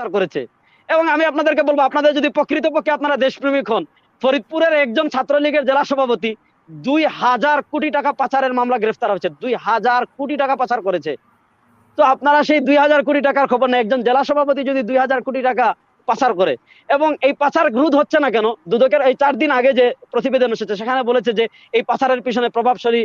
পাচার করেছে। এবং আমি আপনাদেরকে বলব, আপনাদের যদি প্রকৃতপক্ষে আপনারা দেশপ্রেমিক হন, ফরিদপুরের একজন ছাত্রলীগের জেলা সভাপতি দুই হাজার কোটি টাকা পাচারের মামলা গ্রেফতার হয়েছে। দুই হাজার কোটি টাকা পাচার করেছে। তো আপনারা সেই দুই হাজার কোটি টাকার খবর নেই একজন জেলা সভাপতি যদি দুই হাজার কোটি টাকা পাচার করে, এবং এই পাচার রোধ হচ্ছে না কেন? দুদকের এই চার দিন আগে যে প্রতিবেদন এসেছে, সেখানে বলেছে যে এই পাচারের পিছনে প্রভাবশালী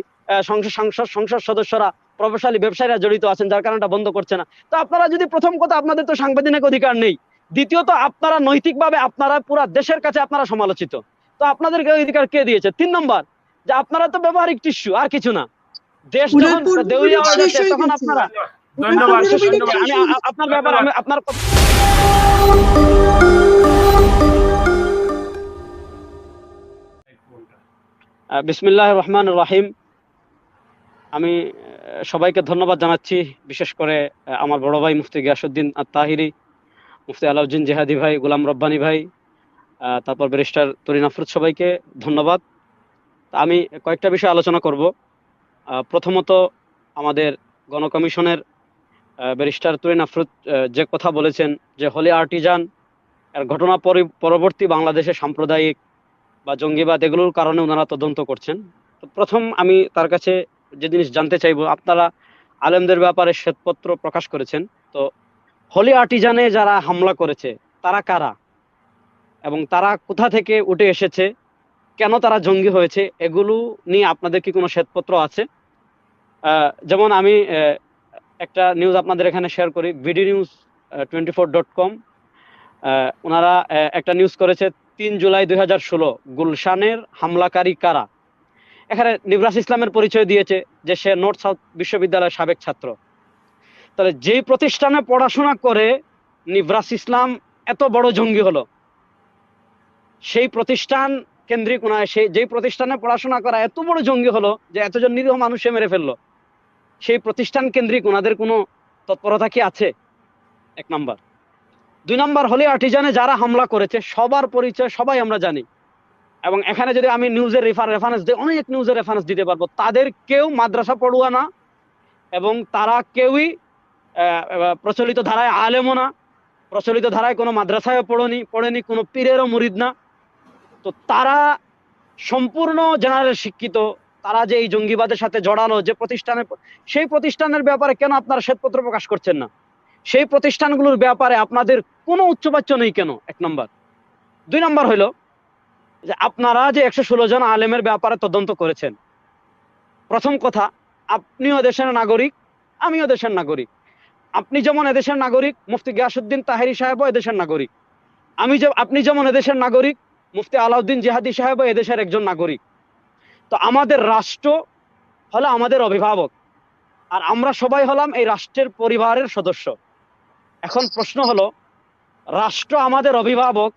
সংসদ সংসদ সদস্যরা প্রভাবশালী ব্যবসায়ীরা জড়িত আছেন যার কারণে বন্ধ করছে না। তো আপনারা যদি প্রথম কথা আপনাদের তো সাংবিধানিক অধিকার নেই। দ্বিতীয়ত আপনারা নৈতিকভাবে আপনারা পুরা দেশের কাছে আপনারা সমালোচিত। তো আপনাদেরকে অধিকার কে দিয়েছে? তিন নম্বর যে আপনারা তো ব্যবহারিক টিস্যু আর কিছু না। দেশ যখন দেউলিয়া তখন আপনারা ধন্যবাদ পুরো পুরো ধন্যবাদ আমি আপনার ব্যাপার আপনার বিসমিল্লাহ রহমান রাহিম। আমি সবাইকে ধন্যবাদ জানাচ্ছি। বিশেষ করে আমার বড় ভাই মুফতি গিয়াসুদ্দিন আর তাহিরি মুফতি আলাউদ্দিন জেহাদি ভাই, গোলাম রব্বানি ভাই তারপর ব্যারিস্টার তরিন আফরুদ সবাইকে ধন্যবাদ। আমি কয়েকটা বিষয় আলোচনা করব। প্রথমত আমাদের গণকমিশনের ব্যারিস্টার তরিন আফরুদ যে কথা বলেছেন যে হলি আর্টিজান, এর ঘটনা পরি- পরবর্তী বাংলাদেশে সাম্প্রদায়িক বা জঙ্গিবাদ এগুলোর কারণে ওনারা তদন্ত করছেন। প্রথম আমি তার কাছে যে জিনিস জানতে চাইব, আপনারা আলেমদের ব্যাপারে শ্বেতপত্র প্রকাশ করেছেন। তো হলি আর্টিজানে যারা হামলা করেছে, তারা কারা? এবং তারা কোথা থেকে উঠে এসেছে? কেন তারা জঙ্গি হয়েছে? এগুলো নিয়ে আপনাদের কি কোনো শ্বেতপত্র আছে? যেমন আমি একটা নিউজ আপনাদের এখানে শেয়ার করি BD news twenty four dot com ওনারা একটা নিউজ করেছে, তিন জুলাই দুই হাজার ষোলো, গুলশানের হামলাকারী কারা? এখানে নিবরাস ইসলামের পরিচয় দিয়েছে যে সে নর্থ সাউথ বিশ্ববিদ্যালয়ের সাবেক ছাত্র। তাহলে যেই প্রতিষ্ঠানে পড়াশোনা করে নিবরাস ইসলাম এত বড় জঙ্গি হলো, সেই প্রতিষ্ঠান কেন্দ্রিক ওনার সেই যেই প্রতিষ্ঠানে পড়াশোনা করা এত বড় জঙ্গি হলো যে এতজন নিরীহ মানুষে মেরে ফেলল, সেই প্রতিষ্ঠান কেন্দ্রিক ওনাদের কোনো তৎপরতা কি আছে? এক নাম্বার। দুই নাম্বার, হলে আর্টিজানে যারা হামলা করেছে, সবার পরিচয় সবাই আমরা জানি। এবং এখানে যদি আমি নিউজের রেফার রেফারেন্স দিই, অনেক নিউজের রেফারেন্স দিতে পারব। তাদের কেউ মাদ্রাসা পড়ুয়া না এবং তারা কেউই প্রচলিত ধারায় আলেমও না। প্রচলিত ধারায় কোনো মাদ্রাসায় পড়নি, পড়েনি, কোনো পীরেরও মুরিদ না। তো তারা সম্পূর্ণ জেনারেল শিক্ষিত। তারা যে এই জঙ্গিবাদের সাথে জড়ালো, যে প্রতিষ্ঠানে, সেই প্রতিষ্ঠানের ব্যাপারে কেন আপনারা শ্বেতপত্র প্রকাশ করছেন না? সেই প্রতিষ্ঠানগুলোর ব্যাপারে আপনাদের কোনো উচ্চবাচ্য নেই কেন? এক নম্বর। দুই নম্বর হলো যে আপনারা যে একশো ষোলো জন আলেমের ব্যাপারে তদন্ত করেছেন, প্রথম কথা, আপনিও দেশের নাগরিক, আমিও দেশের নাগরিক। আপনি যেমন এদেশের নাগরিক, মুফতি গিয়াসুদ্দিন তাহেরি সাহেবও এদেশের নাগরিক। আমি যে, আপনি যেমন এদেশের নাগরিক, মুফতি আলাউদ্দিন জিহাদি সাহেবও এদেশের একজন নাগরিক। তো আমাদের রাষ্ট্র হলো আমাদের অভিভাবক, আর আমরা সবাই হলাম এই রাষ্ট্রের পরিবারের সদস্য। এখন প্রশ্ন হলো, রাষ্ট্র আমাদের অভিভাবক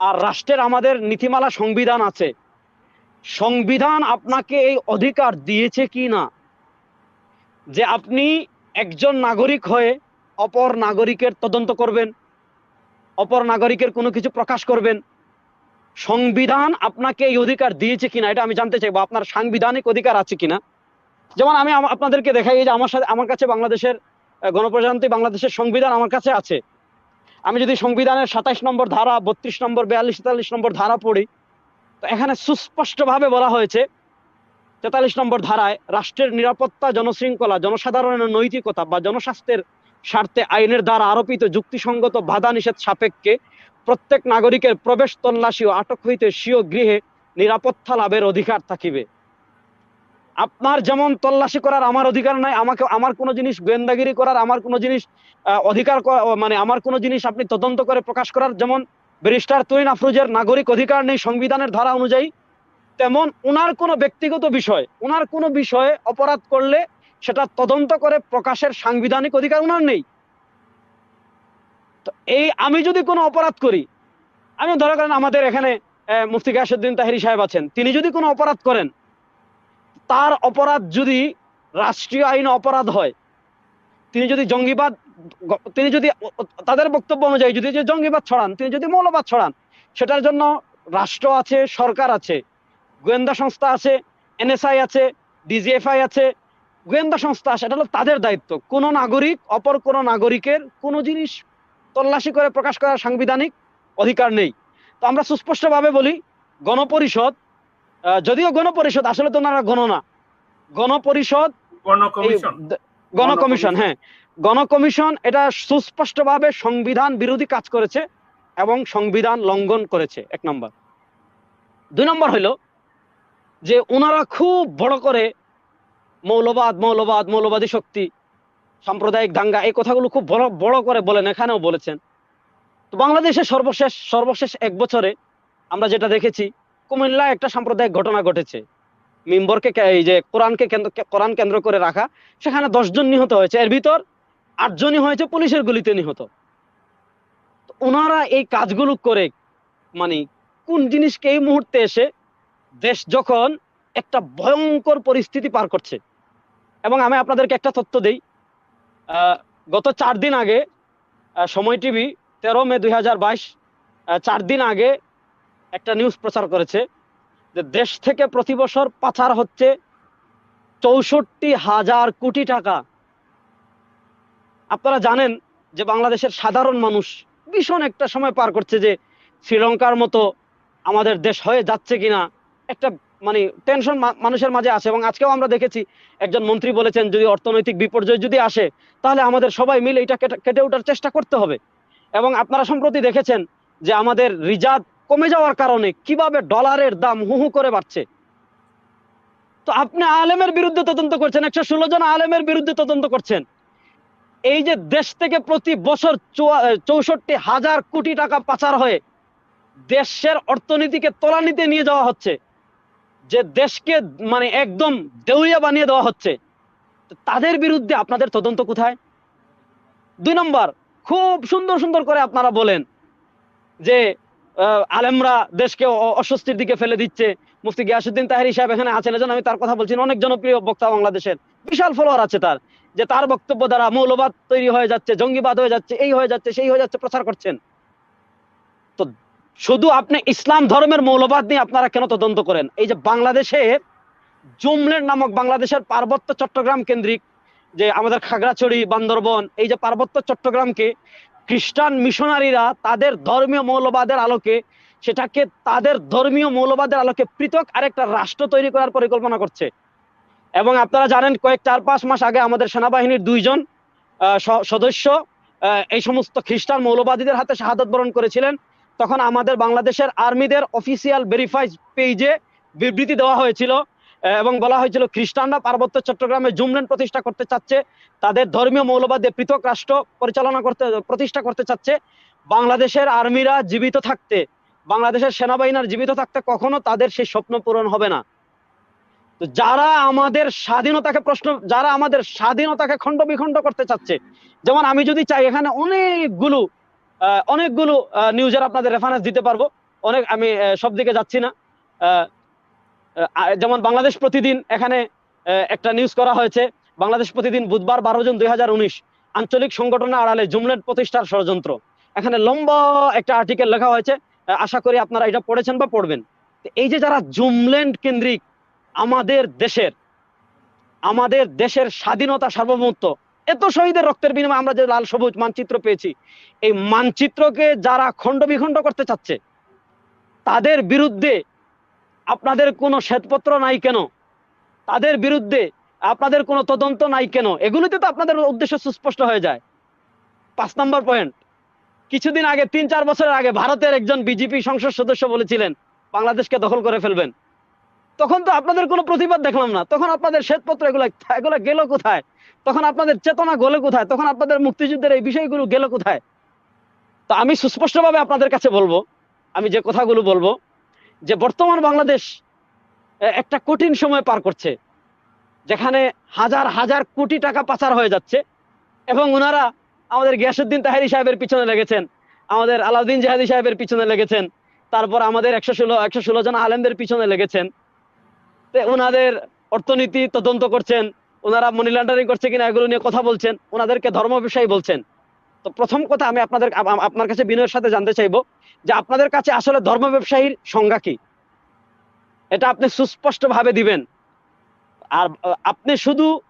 আর রাষ্ট্রের আমাদের নীতিমালা সংবিধান আছে। সংবিধান আপনাকে এই অধিকার দিয়েছে কি না? যে আপনি একজন নাগরিক হয়ে অপর নাগরিকের তদন্ত করবেন, অপর নাগরিকের কোনো কিছু প্রকাশ করবেন, সংবিধান আপনাকে এই অধিকার দিয়েছে কিনা এটা আমি জানতে চাইব, আপনার সাংবিধানিক অধিকার আছে কিনা যেমন আমি আপনাদেরকে দেখাই যে আমার সাথে, আমার কাছে বাংলাদেশের গণপ্রজাতন্ত্রী বাংলাদেশের সংবিধান আমার কাছে আছে। আমি যদি সংবিধানের সাতাইশ নম্বর ধারা, বত্রিশ নম্বর, বিয়াল্লিশ, তেতাল্লিশ নম্বর ধারা পড়ি, তো এখানে সুস্পষ্টভাবে বলা হয়েছে, তেতাল্লিশ নম্বর ধারায় রাষ্ট্রের নিরাপত্তা, জনশৃঙ্খলা, জনসাধারণের নৈতিকতা বা জনস্বাস্থ্যের স্বার্থে আইনের দ্বারা আরোপিত যুক্তিসঙ্গত বাধা নিষেধ সাপেক্ষে প্রত্যেক নাগরিকের প্রবেশ তল্লাশি ও আটক হইতে স্বীয় গৃহে নিরাপত্তা লাভের অধিকার থাকিবে। আপনার যেমন তল্লাশি করার আমার অধিকার নাই, আমাকে, আমার কোনো জিনিস গোয়েন্দাগিরি করার আমার কোনো জিনিস অধিকার মানে আমার কোনো জিনিস আপনি তদন্ত করে প্রকাশ করার যেমন ব্যারিস্টার তুইন আফরোজের নাগরিক অধিকার নেই সংবিধানের ধারা অনুযায়ী, তেমন ওনার কোনো ব্যক্তিগত বিষয় ওনার কোনো বিষয়ে অপরাধ করলে সেটা তদন্ত করে প্রকাশের সাংবিধানিক অধিকার ওনার নেই। তো এই আমি যদি কোনো অপরাধ করি আমি ধরে করেন আমাদের এখানে মুফতি গাসুদ্দিন তাহিরি সাহেব আছেন, তিনি যদি কোনো অপরাধ করেন তার অপরাধ যদি রাষ্ট্রীয় আইন অপরাধ হয়, তিনি যদি জঙ্গিবাদ, তিনি যদি তাদের বক্তব্য অনুযায়ী যদি যে জঙ্গিবাদ ছড়ান, তিনি যদি মৌলবাদ ছড়ান, সেটার জন্য রাষ্ট্র আছে, সরকার আছে, গোয়েন্দা সংস্থা আছে, এনএসআই আছে, ডিজিএফআই আছে, গোয়েন্দা সংস্থা আছে, এটা হলো তাদের দায়িত্ব। কোন নাগরিক, অপর কোন নাগরিকের কোনো জিনিস তল্লাশি করে প্রকাশ করার সাংবিধানিক অধিকার নেই। তো আমরা সুস্পষ্টভাবে বলি, গণপরিষদ যদিও গণপরিষদ আসলে তো ওনারা গণনা গণপরিষদ গণকমিশন হ্যাঁ। গণকমিশন এটা সুস্পষ্টভাবে সংবিধান বিরোধী কাজ করেছে এবং সংবিধান লঙ্ঘন করেছে এক নম্বর। দুই নম্বর হইল যে ওনারা খুব বড় করে মৌলবাদ মৌলবাদ মৌলবাদী শক্তি সাম্প্রদায়িক দাঙ্গা এই কথাগুলো খুব বড় বড় করে বলেন এখানেও বলেছেন। তো বাংলাদেশের সর্বশেষ সর্বশেষ এক বছরে আমরা যেটা দেখেছি কুমিল্লায় একটা সাম্প্রদায়িক ঘটনা ঘটেছে। মিম্বরকে এই যে কোরআনকে কেন্দ্র কোরআন কেন্দ্র করে রাখা, সেখানে দশজন নিহত হয়েছে। এর ভিতর আটজনই হয়েছে পুলিশের গুলিতে নিহত। ওনারা এই কাজগুলো করে মানে কোন জিনিসকে এই মুহূর্তে এসে দেশ যখন একটা ভয়ঙ্কর পরিস্থিতি পার করছে। এবং আমি আপনাদেরকে একটা তথ্য দেই গত চার দিন আগে সময় টিভি তেরো মে দুই চার দিন আগে একটা নিউজ প্রচার করেছে যে দেশ থেকে প্রতি বছর পাচার হচ্ছে চৌষট্টি হাজার কোটি টাকা। আপনারা জানেন যে বাংলাদেশের সাধারণ মানুষ ভীষণ একটা সময় পার করছে যে শ্রীলঙ্কার মতো আমাদের দেশ হয়ে যাচ্ছে কিনা। একটা মানে টেনশন মানুষের মাঝে আছে এবং আজকেও আমরা দেখেছি, একজন মন্ত্রী বলেছেন যদি অর্থনৈতিক বিপর্যয় যদি আসে, তাহলে আমাদের সবাই মিলে এটা কেটে- কেটে ওঠার চেষ্টা করতে হবে। এবং আপনারা সম্প্রতি দেখেছেন যে আমাদের রিজার্ভ কমে যাওয়ার কারণে কীভাবে ডলারের দাম হু হু করে বাড়ছে? তো আপনি আলেমের বিরুদ্ধে তদন্ত করছেন, একশো ষোলো জন আলেমের বিরুদ্ধে তদন্ত করছেন। এই যে দেশ থেকে প্রতি বছর চৌষট্টি হাজার কোটি টাকা পাচার হয়ে দেশের অর্থনীতিকে তলানিতে নিয়ে যাওয়া হচ্ছে, যে দেশকে মানে একদম দেউলিয়া বানিয়ে দেওয়া হচ্ছে তাদের বিরুদ্ধে আপনাদের তদন্ত কোথায়? দুই নম্বর, খুব সুন্দর সুন্দর করে আপনারা বলেন যে আলেমরা দেশকে অস্বস্তির দিকে ফেলে দিচ্ছে। মুফতি গিয়াসুদ্দিন তাহেরি সাহেব এখানে আছেন, এজন্য আমি তার কথা বলছি অনেক জনপ্রিয় বক্তা বাংলাদেশের। বিশাল ফলোয়ার আছে তার, যে তার বক্তব্য দ্বারা মৌলবাদ তৈরি হয়ে যাচ্ছে, জঙ্গিবাদ হয়ে যাচ্ছে, এই হয়ে যাচ্ছে, সেই হয়ে যাচ্ছে, প্রচার করছেন। তো শুধু আপনি ইসলাম ধর্মের মৌলবাদ নিয়ে আপনারা কেন তদন্ত করেন? এই যে বাংলাদেশে জুমলের নামক বাংলাদেশের পার্বত্য চট্টগ্রাম কেন্দ্রিক, যে আমাদের খাগড়াছড়ি, বান্দরবন, এই যে পার্বত্য চট্টগ্রামকে খ্রিস্টান মিশনারিরা তাদের ধর্মীয় মৌলবাদের আলোকে সেটাকে তাদের ধর্মীয় মৌলবাদের আলোকে পৃথক আরেকটা রাষ্ট্র তৈরি করার পরিকল্পনা করছে। এবং আপনারা জানেন কয়েক চার পাঁচ মাস আগে আমাদের সেনাবাহিনীর দুইজন সদস্য এই সমস্ত খ্রিস্টান মৌলবাদীদের হাতে শাহাদত বরণ করেছিলেন। তখন আমাদের বাংলাদেশের আর্মিদের অফিসিয়াল ভেরিফাইড পেজে বিবৃতি দেওয়া হয়েছিল এবং বলা হয়েছিল খ্রিস্টানরা পার্বত্য চট্টগ্রামে জুমলেন প্রতিষ্ঠা করতে চাচ্ছে, তাদের ধর্মীয় মৌলবাদে পৃথক রাষ্ট্র পরিচালনা করতে, প্রতিষ্ঠা করতে চাচ্ছে। বাংলাদেশের আর্মিরা জীবিত থাকতে, বাংলাদেশের সেনাবাহিনীর জীবিত থাকতে কখনো তাদের সেই স্বপ্ন পূরণ হবে না। তো যারা আমাদের স্বাধীনতাকে প্রশ্ন, যারা আমাদের স্বাধীনতাকে খণ্ড বিখণ্ড করতে চাচ্ছে, যেমন আমি যদি চাই, এখানে অনেকগুলো অনেকগুলো নিউজের আপনাদের রেফারেন্স দিতে পারব। অনেক, আমি সব দিকে যাচ্ছি না। যেমন বাংলাদেশ প্রতিদিন এখানে একটা নিউজ করা হয়েছে, বাংলাদেশ প্রতিদিন বুধবার বারো জুন দুই হাজার উনিশ আঞ্চলিক সংগঠনের আড়ালে জুমলেট প্রতিষ্ঠার ষড়যন্ত্র। এখানে লম্বা একটা আর্টিকেল লেখা হয়েছে আশা করি আপনারা এটা পড়েছেন বা পড়বেন। এই যে যারা জুমল্যান্ড কেন্দ্রিক আমাদের দেশের আমাদের দেশের স্বাধীনতা সার্বভৌমত্ব, এত শহীদের রক্তের বিনিময়ে আমরা যে লাল সবুজ মানচিত্র পেয়েছি, এই মানচিত্রকে যারা খণ্ড বিখণ্ড করতে চাচ্ছে, তাদের বিরুদ্ধে আপনাদের কোনো শ্বেতপত্র নাই কেন? তাদের বিরুদ্ধে আপনাদের কোনো তদন্ত নাই কেন? এগুলিতে তো আপনাদের উদ্দেশ্য সুস্পষ্ট হয়ে যায়। পাঁচ নম্বর পয়েন্ট কিছুদিন আগে, তিন চার বছরের আগে ভারতের একজন বিজেপি সংসদ সদস্য বলেছিলেন, বাংলাদেশকে দখল করে ফেলবেন। তখন তো আপনাদের কোনো প্রতিবাদ দেখলাম না। তখন আপনাদের শ্বেতপত্র এগুলো এগুলো গেল কোথায়? তখন আপনাদের চেতনা গেল কোথায়? তখন আপনাদের মুক্তিযুদ্ধের এই বিষয়গুলো গেল কোথায়? তো আমি সুস্পষ্টভাবে আপনাদের কাছে বলব, আমি যে কথাগুলো বলব যে বর্তমান বাংলাদেশ একটা কঠিন সময় পার করছে, যেখানে হাজার হাজার কোটি টাকা পাচার হয়ে যাচ্ছে এবং ওনারা আমাদের গিয়াসুদ্দিন তাহেরি সাহেবের পিছনে লেগেছেন, আমাদের আলাউদ্দিন জাহাদি সাহেবের পিছনে লেগেছেন, তারপর আমাদের একশো ষোলো একশো ষোলো জন আলেমদের পিছনে লেগেছেন। ওনাদের অর্থনীতি তদন্ত করছেন, ওনারা মানি লন্ডারিং করছে কিনা এগুলো নিয়ে কথা বলছেন, ওনাদেরকে ধর্ম ব্যবসায়ী বলছেন। তো প্রথম কথা আমি আপনাদের আপ- আপ- আপনার কাছে বিনয়ের সাথে জানতে চাইব যে আপনাদের কাছে আসলে ধর্ম ব্যবসায়ীর সংজ্ঞা কি? এটা আপনি সুস্পষ্ট ভাবে দিবেন। আর আপনি শুধু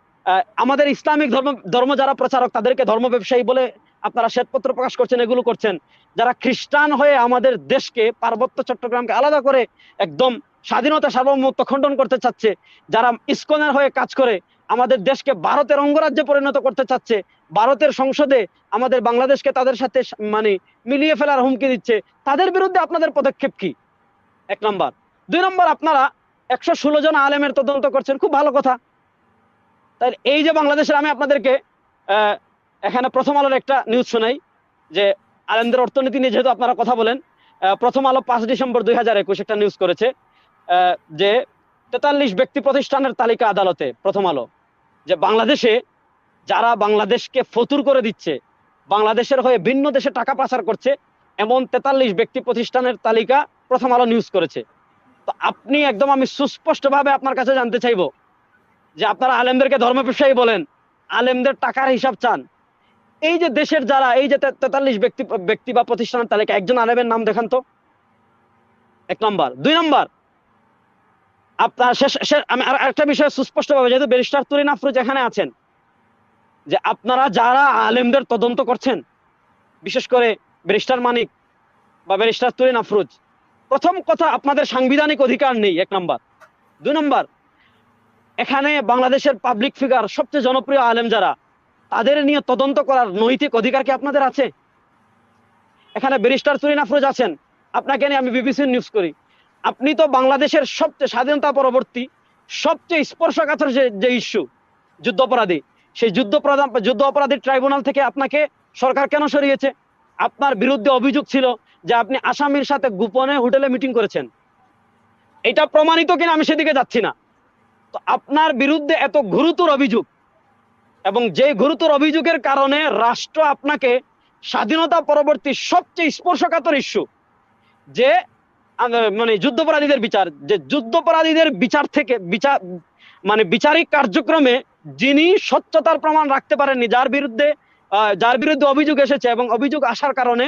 আমাদের ইসলামিক ধর্ম ধর্ম যারা প্রচারক, তাদেরকে ধর্ম ব্যবসায়ী বলে আপনারা শ্বেতপত্র প্রকাশ করছেন, এগুলো করছেন। যারা খ্রিস্টান হয়ে আমাদের দেশকে, পার্বত্য চট্টগ্রামকে আলাদা করে একদম স্বাধীনতা সার্বভৌমত্ব খণ্ডন করতে চাচ্ছে, যারা ইস্কনের হয়ে কাজ করে আমাদের দেশকে ভারতের অঙ্গরাজ্যে পরিণত করতে চাচ্ছে, ভারতের সংসদে আমাদের বাংলাদেশকে তাদের সাথে মানে মিলিয়ে ফেলার হুমকি দিচ্ছে, তাদের বিরুদ্ধে আপনাদের পদক্ষেপ কি? এক নম্বর। দুই নম্বর, আপনারা একশো ষোলো জন আলেমের তদন্ত করছেন, খুব ভালো কথা। তাই এই যে বাংলাদেশের, আমি আপনাদেরকে এখানে প্রথম আলোর একটা নিউজ শোনাই, যে আলেমদের অর্থনীতি নিয়ে যেহেতু আপনারা কথা বলেন প্রথম আলো পাঁচ ডিসেম্বর দুই হাজার একুশ একটা নিউজ করেছে যে তেতাল্লিশ ব্যক্তি প্রতিষ্ঠানের তালিকা আদালতে, প্রথম আলো। যে বাংলাদেশে যারা বাংলাদেশকে ফতুর করে দিচ্ছে, বাংলাদেশের হয়ে ভিন্ন দেশে টাকা পাচার করছে, এমন তেতাল্লিশ ব্যক্তি প্রতিষ্ঠানের তালিকা প্রথম আলো নিউজ করেছে। তো আপনি একদম আমি সুস্পষ্টভাবে আপনার কাছে জানতে চাইব যে আপনারা আলেমদেরকে ধর্ম ব্যবসায়ী বলেন, আলেমদের টাকার হিসাব চান। এই যে দেশের যারা, এই যে তেতাল্লিশ ব্যক্তি ব্যক্তি বা প্রতিষ্ঠানের তালিকা, একজন আলেমের নাম দেখান তো। এক নম্বর। দুই নম্বর আপনার শেষ আমি আর একটা বিষয় সুস্পষ্টভাবে, যেহেতু ব্যারিস্টার তুরিন আফরোজ এখানে আছেন, যে আপনারা যারা আলেমদের তদন্ত করছেন, বিশেষ করে ব্যারিস্টার মানিক বা ব্যারিস্টার তুরিন আফরোজ প্রথম কথা, আপনাদের সাংবিধানিক অধিকার নেই, এক নম্বর। দুই নম্বর, এখানে বাংলাদেশের পাবলিক ফিগার সবচেয়ে জনপ্রিয় আলেম যারা, তাদের নিয়ে তদন্ত করার নৈতিক অধিকার কি আপনাদের আছে? এখানে ব্যারিস্টার তুরিন আফরোজ আছেন, আপনাকে নিয়ে আমি বিবিসি নিউজ করি। আপনি তো বাংলাদেশের সবচেয়ে স্বাধীনতা পরবর্তী, সবচেয়ে স্পর্শকাতর যে যে ইস্যু যুদ্ধাপরাধী সেই যুদ্ধ প্রধান যুদ্ধ অপরাধী ট্রাইব্যুনাল থেকে আপনাকে সরকার কেন সরিয়েছে? আপনার বিরুদ্ধে অভিযোগ ছিল যে আপনি আসামির সাথে গোপনে হোটেলে মিটিং করেছেন। এটা প্রমাণিত কিনা আমি সেদিকে যাচ্ছি না। তো আপনার বিরুদ্ধে এত গুরুতর অভিযোগ এবং যে গুরুতর অভিযোগের কারণে রাষ্ট্র আপনাকে স্বাধীনতা পরবর্তী সবচেয়ে স্পর্শকাতর ইস্যু যে মানে যুদ্ধপরাধীদের বিচার, যে যুদ্ধপরাধীদের বিচার থেকে বিচার মানে বিচারিক কার্যক্রমে যিনি স্বচ্ছতার প্রমাণ রাখতে পারেননি, যার বিরুদ্ধে যার বিরুদ্ধে অভিযোগ এসেছে এবং অভিযোগ আসার কারণে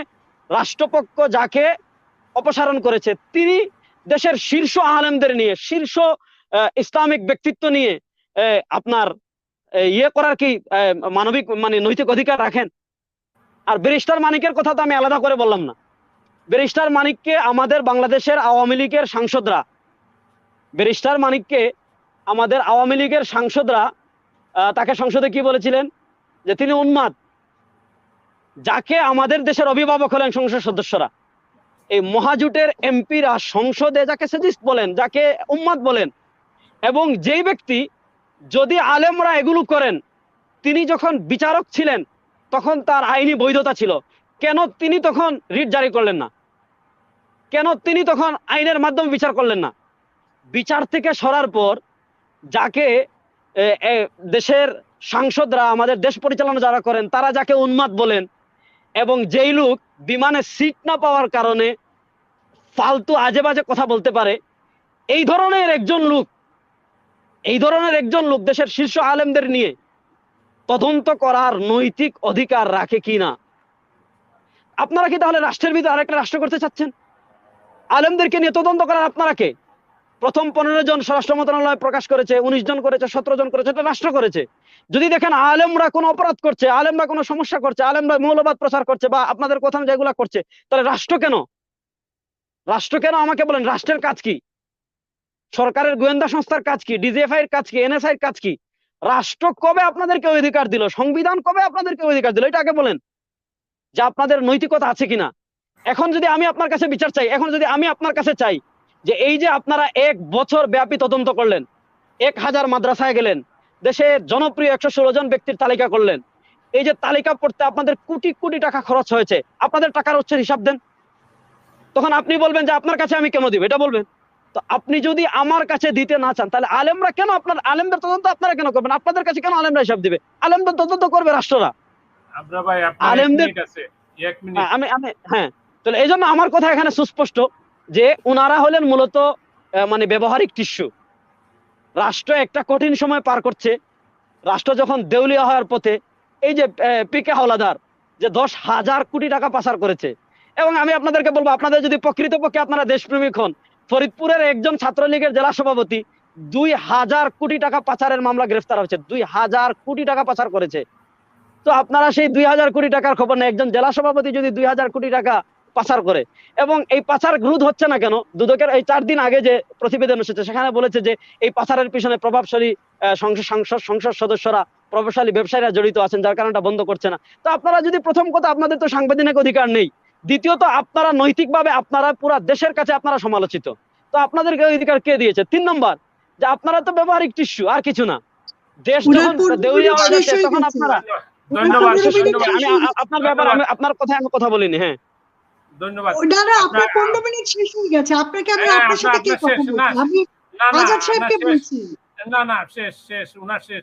রাষ্ট্রপক্ষ যাকে অপসারণ করেছে, তিনি দেশের শীর্ষ আলেমদের নিয়ে, শীর্ষ ইসলামিক ব্যক্তিত্ব নিয়ে আপনার ইয়ে করার কি মানবিক মানে নৈতিক অধিকার রাখেন? আর ব্যারিস্টার মানিকের কথা তো আমি আলাদা করে বললাম না। ব্যারিস্টার মানিককে আমাদের বাংলাদেশের আওয়ামী লীগের সাংসদরা, ব্যারিস্টার মানিককে আমাদের আওয়ামী লীগের সাংসদরা তাকে সংসদে কি বলেছিলেন? যে তিনি উন্মাদ যাকে আমাদের দেশের অভিভাবক হলেন সংসদ সদস্যরা। এই মহাজোটের এমপিরা সংসদে যাকে সেজিস্ট বলেন, যাকে উম্মাদ বলেন, এবং যেই ব্যক্তি যদি আলেমরা এগুলো করেন, তিনি যখন বিচারক ছিলেন, তখন তার আইনি বৈধতা ছিল। কেন তিনি তখন রিট জারি করলেন না? কেন তিনি তখন আইনের মাধ্যমে বিচার করলেন না? বিচার থেকে সরার পর যাকে দেশের সাংসদরা, আমাদের দেশ পরিচালনা যারা করেন, তারা যাকে উন্মাদ বলেন এবং যেই লোক বিমানে সিট না পাওয়ার কারণে ফালতু আজে বাজে কথা বলতে পারে, এই ধরনের একজন লোক, এই ধরনের একজন লোক দেশের শীর্ষ আলেমদের নিয়ে তদন্ত করার নৈতিক অধিকার রাখে কি না? আপনারা কি তাহলে রাষ্ট্রের ভিতরে আরেকটা রাষ্ট্র করতে চাচ্ছেন? আলেমদেরকে নিয়ে তদন্ত করার আপনারা কে? প্রথম পনেরো জন স্বরাষ্ট্র মন্ত্রণালয় প্রকাশ করেছে, উনিশ জন করেছে, সতেরো জন করেছে, এটা রাষ্ট্র করেছে। যদি দেখেন আলেমরা কোনো অপরাধ করছে, আলেমরা কোনো সমস্যা করছে, আলেমরা মৌলবাদ প্রচার করছে বা আপনাদের কথা যেগুলা করছে, তাহলে রাষ্ট্র কেন? রাষ্ট্র কেন আমাকে বলেন, রাষ্ট্রের কাজ কি? সরকারের গোয়েন্দা সংস্থার কাজ কি? ডিজিএফআই এর কাজ কি? এনএসআই এর কাজ কি? রাষ্ট্র কবে আপনাদেরকে অধিকার দিল? সংবিধান কবে আপনাদেরকে অধিকার দিল? এটা আগে বলেন। যে আপনাদের নৈতিকতা আছে কিনা? এখন যদি আমি আপনার কাছে বিচার চাই এখন যদি আমি আপনার কাছে চাই যে এই যে আপনারা এক বছর ব্যাপী তদন্ত করলেন এক হাজার মাদ্রাসায় গেলেন দেশে জনপ্রিয় একশো ষোলো জন ব্যক্তির তালিকা করলেন এই যে তালিকা পড়তে আপনাদের কোটি কোটি টাকা খরচ হয়েছে আপনাদের টাকার উৎসের হিসাব দেন। তখন আপনি বলবেন যে আপনার কাছে আমি কেন দিব? এটা বলবেন। তো আপনি যদি আমার কাছে দিতে না চান তাহলে আলেমরা কেন আপনার আলেমদের তদন্ত আপনারা কেন করবেন? আপনাদের কাছে কেন আলেমরা হিসাব দিবে? আলেমদের তদন্ত করবে রাষ্ট্ররা। আলেমদের- হ্যাঁ, আমি আমি হ্যাঁ। তাহলে এই জন্য আমার কথা এখানে সুস্পষ্ট যে উনারা হলেন মূলত মানে ব্যবহারিক টিস্যু। রাষ্ট্র একটা কঠিন সময় পার করছে। রাষ্ট্র যখন দেউলিয়া হওয়ার পথে, এই যে পিকে হাওলাদার, যে দশ হাজার কোটি টাকা পাচার করেছে। এবং আমি আপনাদেরকে বলব, আপনাদের যদি প্রকৃতপক্ষে আপনারা দেশপ্রেমিক হন, ফরিদপুরের একজন ছাত্রলীগের জেলা সভাপতি দুই হাজার কোটি টাকা পাচারের মামলা গ্রেফতার হয়েছে। দুই হাজার কোটি টাকা পাচার করেছে। তো আপনারা সেই দুই হাজার কোটি টাকার খবর নেই। একজন জেলা সভাপতি যদি দুই হাজার কোটি টাকা পাচার করে। এবং এই পাচার রোধ হচ্ছে না কেন? দুদকের এই চার দিন আগে যে প্রতিবেদন এসেছে সেখানে বলেছে যে এই পাচারের পিছনে প্রভাবশালী সংসদ সংসদ সংসদ সদস্যরা প্রভাবশালী ব্যবসায়ীরা জড়িত আছেন যার কারণে এটা বন্ধ করছে না। তো আপনারা যদি প্রথম কথা আপনাদের তো সাংবিধানিক অধিকার নেই দ্বিতীয়ত আপনারা নৈতিকভাবে আপনারা পুরো দেশের কাছে আপনারা সমালোচিত। তো আপনাদেরকে ওই অধিকার কে দিয়েছে? তিন নম্বর যে আপনারা তো ব্যবহারিক টিস্যু আর কিছু না। দেশ যখন দেউলিয়া হয়ে হয়ে তখন আপনারা আপনার ব্যাপারে আমি আপনার কথায় আমি কথা বলিনি হ্যাঁ। ধন্যবাদ। দাদা আপনার আপনার- পনেরো মিনিট শেষ হয়ে গেছে। আপনাকে আমি আপনার সাথে কি কথা বলছি। আমি আজাদ সাহেবকে। বলছি। না না শেষ শেষ উনার শেষ।